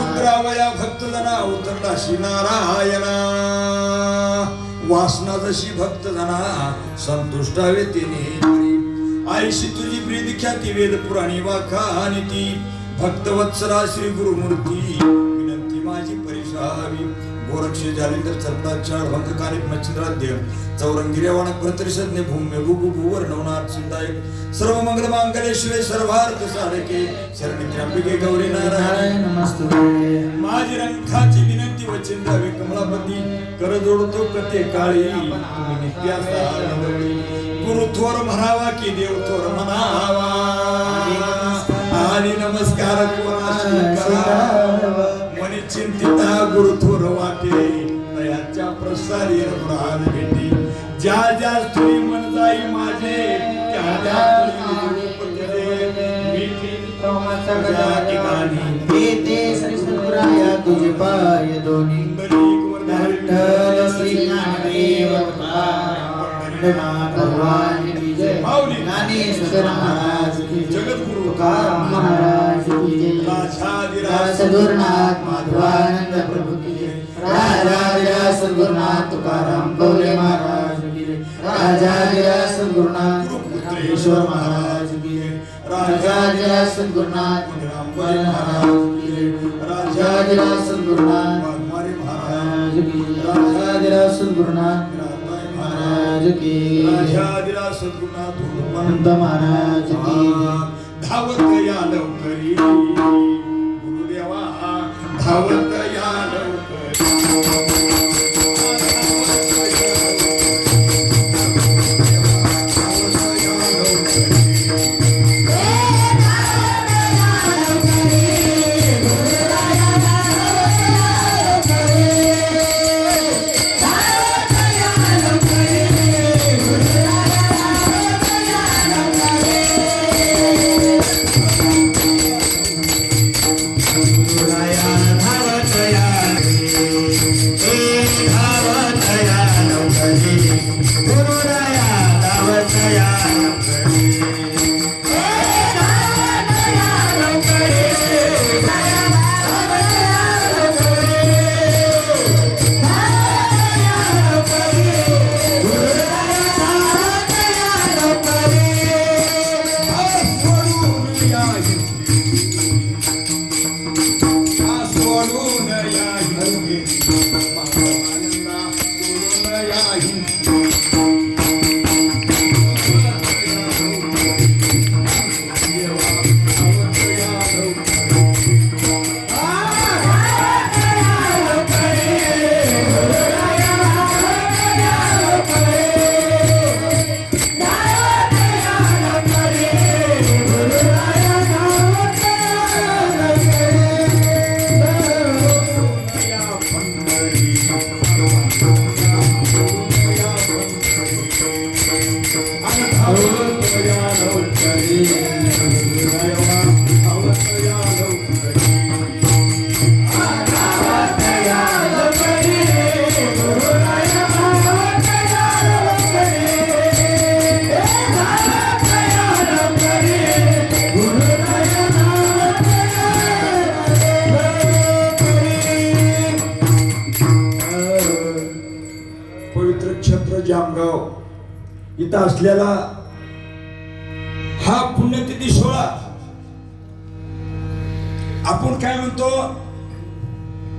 उतरावया भक्तजना उतरला नारायणा वासना जशी भक्तजना संतुष्टावे तिने आईशी तुझी प्रीत ख्याती वेद पुराणी वाखा आणि ती भक्तवत्सरा श्री गुरुमूर्ती परिसावी गोरक्षे झाले तर चरणाचार भंग कानिक मच्छिंद्राद्य चौरंगी रेवाण प्रतरिषज्ञ भूम्य भूगु भूवर नवनाथ सिद्धायक सर्व मंगल मांगल्य शिवे सर्वार्थ साधके शरणी त्र्यंबिके गौरी नारायण. माझी रंगाची विनंती वचिंद्रावे कमलापती कर जोडतो कते काळी. गुरु थोर म्हणावा की देव थोर म्हणावा. आणि नमस्कार कोणाशी? मनी चिंतिता प्रसारी प्राण भेटी. ज्या ज्या स्त्री मन जाई माझे त्या त्या स्त्री रूप तुझे. विठी सगळ्या ठिकाणी तुझे पाय दोन्ही. विठ्ठल श्री ज्ञानदेव पंढरनाथ भगवान की जय ज्ञानेश्वर महाराज की जगद्गुरु. तुकाराम महाराज की जय. माधवानंद गुरुपुत्रेश्वर महाराज की जय। राजाधिराज सद्गुरुनाथ महाराज की जय। सद्गुरुनाथ वाघमारे महाराज की जय। राजाधिराज सद्गुरुनाथ महाराज की जय। राजाधिराज सद्गुरुनाथ संत महाराज की जय। धावत या लवकरी गुरुदेवा धावत या लवकरी निमित्त असलेला हा पुण्यतिथी सोहळा आपण काय म्हणतो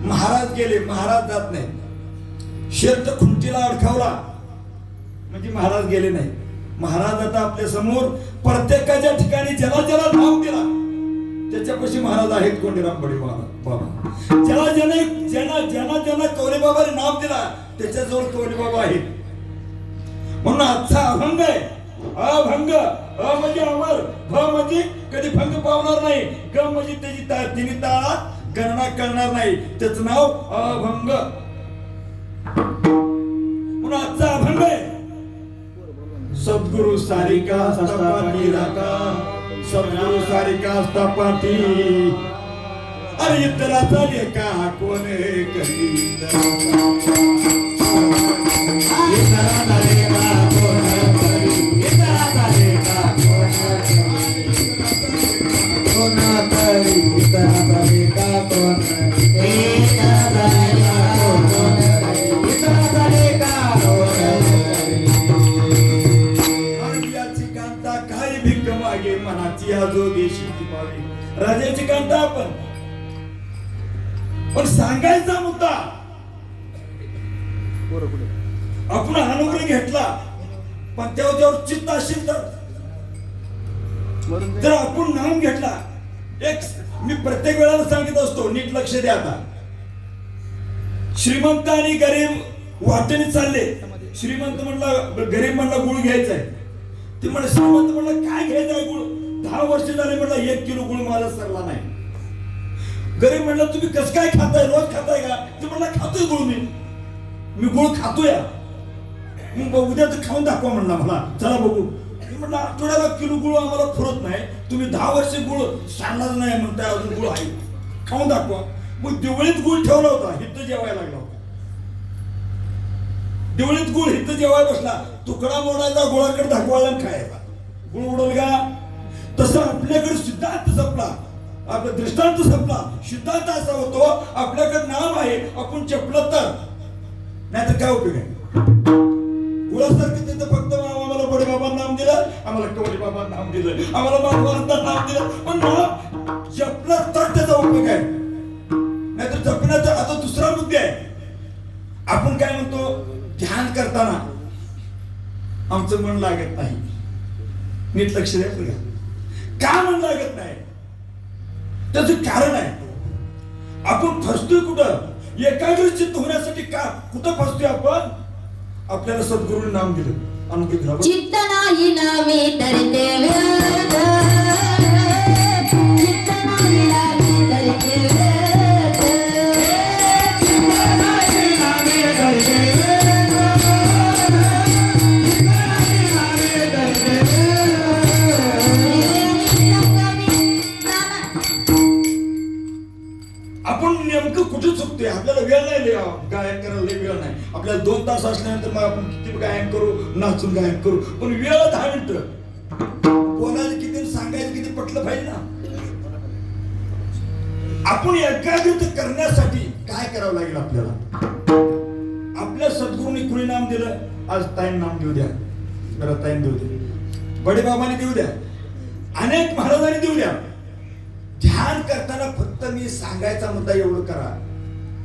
महाराज गेले महाराज जात नाही. शेत खुंटीला अडकावला म्हणजे महाराज गेले नाही. महाराज आता आपल्यासमोर प्रत्येकाच्या ठिकाणी ज्याला ज्याला धाव दिला त्याच्यापाशी महाराज आहेत कोंडीराम बडे बाबा ज्याला ज्याने ज्यांना ज्यांना ज्याला कवरे बाबाने नाव दिला त्याच्याजवळ कवरे बाबा आहेत. म्हणून आजचा अभंग आहे अभंग अ म्हणजे अमर भ म्हणजे कधी भंग पावणार नाही. ग म्हणजे त्याची ता- तिने ताळा गणना करणार नाही. त्याच नाव अभंग. म्हणून आजचा अभंग आहे. सद्गुरु सारिका पाठी राका सद्गुरु सारिका पाठी अरे इतराचा लेखा कोण करीत? इतराचा आपण पण सांगायचा मुद्दा. आपण अनुग्रह घेतला पण तेव्हा त्यावर चित्त असेल तर. जर आपण नाम घेतला एक मी प्रत्येक वेळेला सांगत असतो नीट लक्ष द्या आता. श्रीमंत आणि गरीब वाटेने चालले. श्रीमंत म्हणला गरीब म्हणला गुळ घ्यायचा आहे ते म्हणलं श्रीमंत म्हणलं काय घ्यायचं आहे गुळ? दहा वर्ष झाले म्हणलं एक किलो गुळ मला सरला नाही. गरीब म्हणलं तुम्ही कसं काय खाताय? रोज खाताय का? ते म्हणला खातोय गुळ मी. मी गुळ खातोय. मग उद्या तर खाऊन दाखवा म्हणला मला चला बघू. मी म्हणलं आठवड्याला किलो गुळ आम्हाला फुरत नाही. तुम्ही दहा वर्ष गुळ सांगणार नाही म्हणताय अजून गुळ आहे. खाऊन दाखवा. मग दिवळीत गुळ ठेवला होता हित जेवायला लागला होता. दिवळीत गुळ हित जेवायला बसला. तुकडा मोडायचा गुळाकडे दाखवायला खायला गुळ उडल का तसं आपल्याकडे सिद्धांत जपला आपला दृष्टांत संपला. सिद्धांत असा होतो आपल्याकडे नाम आहे आपण चपलं तर. नाहीतर काय उपयोग आहे? गुळासारखं तिथं फक्त आम्हाला बडे बाबा नाम दिलं आम्हाला कवडे बाबा नाम दिलं आम्हाला बाबांना नाम दिलं. पण नाम जपलं तर त्याचा उपयोग आहे. नाहीतर जपण्याचा आता दुसरा मुद्दे आहे. आपण काय म्हणतो? ध्यान करताना आमचं मन लागत नाही. नीट लक्ष द्या का मन लागत नाही? त्याचं कारण आहे. आपण फसतोय कुठं? एकाग्र चित्त होण्यासाठी का कुठं फसतोय आपण? आपल्याला सद्गुरूने नाम दिलं. अनुग्रह चित्त नाही नामे तर वेळ नाही लय, गायन करायला लय वेळ नाही. आपल्याला दोन तास असल्यानंतर मग आपण किती गायन करू? नाचून गायन करू. पण वेळ दहा मिनिटं. कोणाला किती सांगायचं किती पटलं पाहिजे ना? आपण एकाग्रत करण्यासाठी काय करावं लागेल आपल्याला? आपल्या सद्गुरूंनी कुणी नाम दिलं? आज ताईन नाम देऊ द्या. जरा ताईन देऊ द्या. बडे बाबाने देऊ द्या. अनेक महाराजांनी देऊ द्या. ध्यान करताना फक्त मी सांगायचा मुद्दा एवढं करा.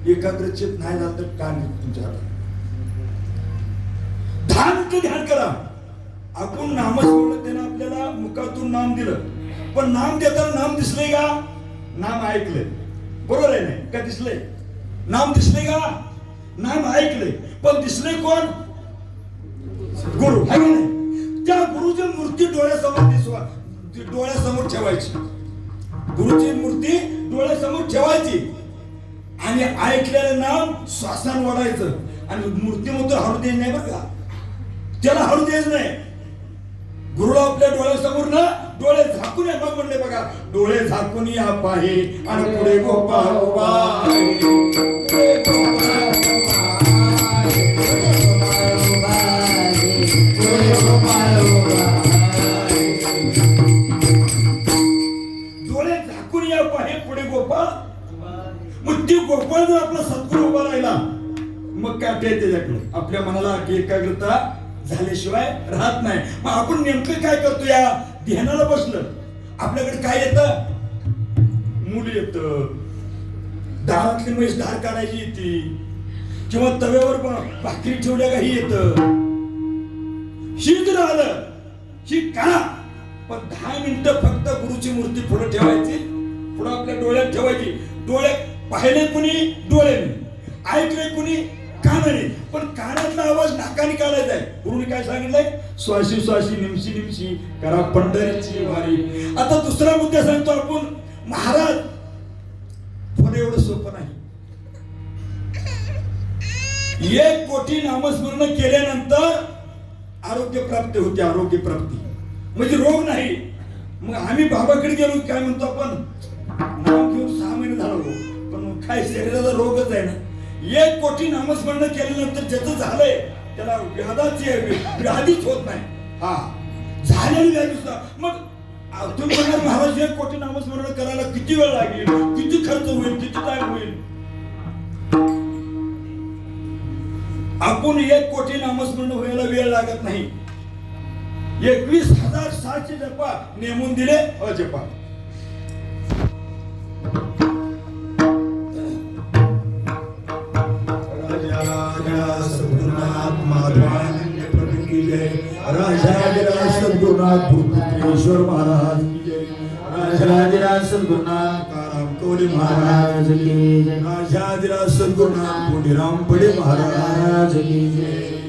एकाग्रचित नाही झालं तर कान तुमच्या हातात? ध्यान ध्यान करा. आपण नामस्मरण आपल्याला मुखातून नाम दिलं. पण नाम देताना नाम दिसले का? नाम ऐकलंय. बरोबर आहे नाही? का दिसलंय? नाम दिसले का? नाम ऐकलंय. पण दिसले कोण? गुरु. त्या गुरुची मूर्ती डोळ्यासमोर दिसवा. ती डोळ्यासमोर ठेवायची. गुरुची मूर्ती डोळ्यासमोर ठेवायची. आणि ऐकलेलं नाम श्वासान वाढायचं. आणि मूर्ती म्हणतो हळू द्यायचं नाही बरं का? त्याला हळू द्यायचं नाही. गुरुला आपल्या डोळ्यासमोर ना डोळे झाकून या मग म्हणले बघा डोळे झाकून या पाहे आणि पुढे गोपाळ उभा मग त्याच्याकडे आपल्या मनाला की एकाग्रता झाल्याशिवाय राहत नाही. मग आपण नेमकं काय करतो या ध्यानाला बसलं. आपल्याकडे काय येतं? मूल येत. दारातली म्हैस धार काढायची येते. किंवा तव्यावर भाकरी ठेवल्या काही येत. शीत जर आलं ही करा पण दहा मिनिटं फक्त गुरुची मूर्ती पुढे ठेवायची. पुढे आपल्या डोळ्यात ठेवायची. डोळे पाहिले कुणी? डोळ्याने ऐकले कुणी? म्हणे पण कानातला आवाज नाकाने काढायचा आहे. गुरुने काय सांगितलंय? स्वाशी स्वाशी निमशी निमशी करा पंढरीची वारी. आता दुसरा मुद्दा सांगतो आपण. महाराज पुढे एवढं सोपं नाही. एक कोटी नामस्मरण केल्यानंतर आरोग्य प्राप्ती होते आरोग्य प्राप्ती. म्हणजे रोग नाही. मग आम्ही बाबाकडे गेलो काय म्हणतो आपण? नाव घेऊन सहा महिने झालो पण काय शरीराचा रोगच आहे ना. एक कोटी नामस्मरण केल्यानंतर ज्याचं झालंय त्याला व्याधाची व्याधीच होत नाही. हा. झालेली व्याधी सुद्धा. मग तुम्ही म्हणणार महाराज एक कोटी नामस्मरण करायला किती वेळ लागेल? किती खर्च होईल? किती टाइम होईल? आपण एक कोटी नामस्मरण व्हायला वेळ लागत नाही. एकवीस हजार सहाशे जपा नेमून दिले. अजपा राजा सद्गुरुनाथ माधवानंद प्रभु की जय. राजा सद्गुरुनाथ महाराज की जय. राजाधिराज सद्गुरुनाथ काराम महाराज की जय. राजाधिराज सद्गुरुनाथ पुंडीराम पडे महाराज की जय.